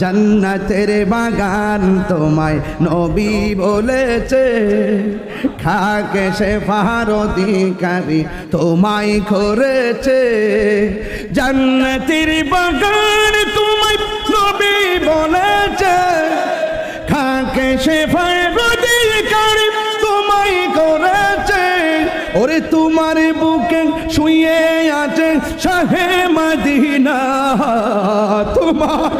জান্নাতের বাগান তোমায় নবী বলেছে। খাকে সে অধিকারী তোমায় করেছে। জান্নাতের বাগান তোমায় নবী বলেছে। খাকে সে অধিকারী তোমায় করেছে। ওরে তোমার বুকে শুয়ে আছে শাহে মদিনা। তোমার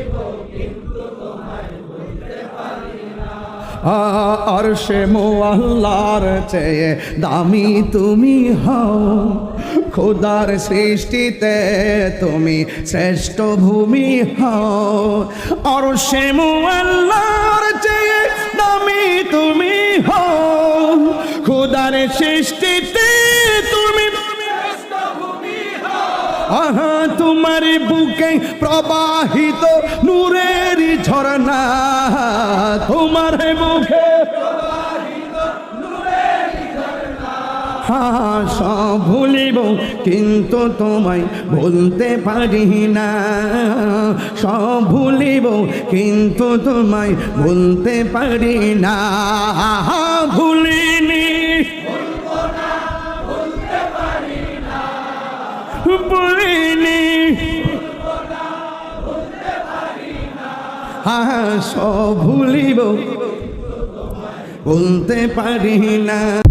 আর সে মোয়াল্লার চেয়ে দামি তুমি হও। খোদার সৃষ্টিতে তুমি শ্রেষ্ঠ ভূমি হও। আর সে মোয়াল্লার চেয়ে দামি তুমি হও। খোদার সৃষ্টিতে আহা, তোমার বুকে প্রবাহিত নূরের ঝরনা তোমার হ্যাঁ সব ভুলিব, কিন্তু তোমায় ভুলতে পারি না। সব ভুলিব, কিন্তু তোমায় ভুলতে পারি না। ভুলিনি ভুলিনি হ্যাঁ সব ভুলিব। বলতে পারি না।